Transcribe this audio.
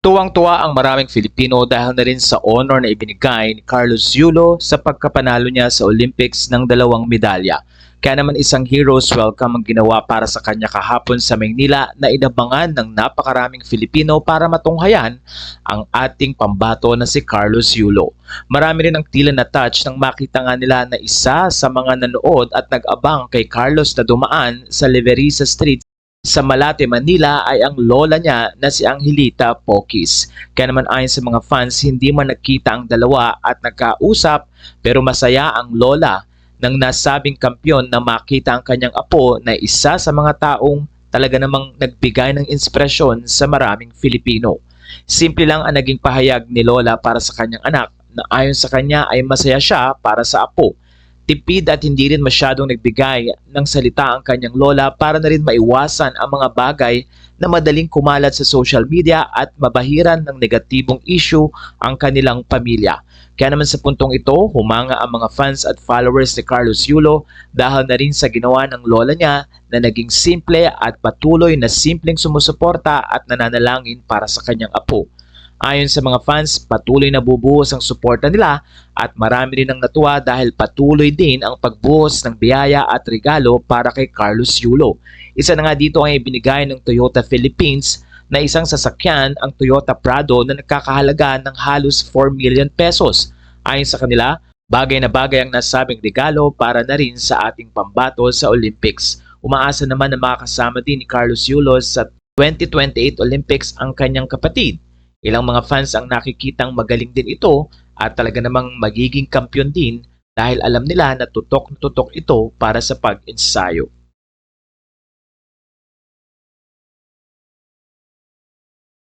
Tuwang-tuwa ang maraming Filipino dahil na rin sa honor na ibinigay ni Carlos Yulo sa pagkapanalo niya sa Olympics ng dalawang medalya. Kaya naman isang hero's welcome ang ginawa para sa kanya kahapon sa Maynila na inabangan ng napakaraming Filipino para matunghayan ang ating pambato na si Carlos Yulo. Marami rin ang tila na touch nang makita nga nila na isa sa mga nanood at nag-abang kay Carlos na dumaan sa Leverisa Street sa Malate, Manila ay ang lola niya na si Angelita Pokis. Kaya naman ayon sa mga fans, hindi man nakita ang dalawa at nagkausap pero masaya ang lola ng nasabing kampyon na makita ang kanyang apo na isa sa mga taong talaga namang nagbigay ng inspirasyon sa maraming Filipino. Simple lang ang naging pahayag ni Lola para sa kanyang anak na ayon sa kanya ay masaya siya para sa apo tipid at hindi rin masyadong nagbigay ng salita ang kanyang lola para na rin maiwasan ang mga bagay na madaling kumalat sa social media at mabahiran ng negatibong issue ang kanilang pamilya. Kaya naman sa puntong ito, humanga ang mga fans at followers ni Carlos Yulo dahil na rin sa ginawa ng lola niya na naging simple at patuloy na simpleng sumusuporta at nananalangin para sa kanyang apo. Ayon sa mga fans, patuloy na bubuhos ang suporta nila at marami rin ang natuwa dahil patuloy din ang pagbuhos ng biyaya at regalo para kay Carlos Yulo. Isa na nga dito ang ibinigay ng Toyota Philippines na isang sasakyan ang Toyota Prado na nagkakahalaga ng halos 4 million pesos. Ayon sa kanila, bagay na bagay ang nasabing regalo para na rin sa ating pambato sa Olympics. Umaasa naman na makakasama din ni Carlos Yulo sa 2028 Olympics ang kanyang kapatid. Ilang mga fans ang nakikitang magaling din ito at talaga namang magiging kampyon din dahil alam nila na tutok na tutok ito para sa pag-ensayo.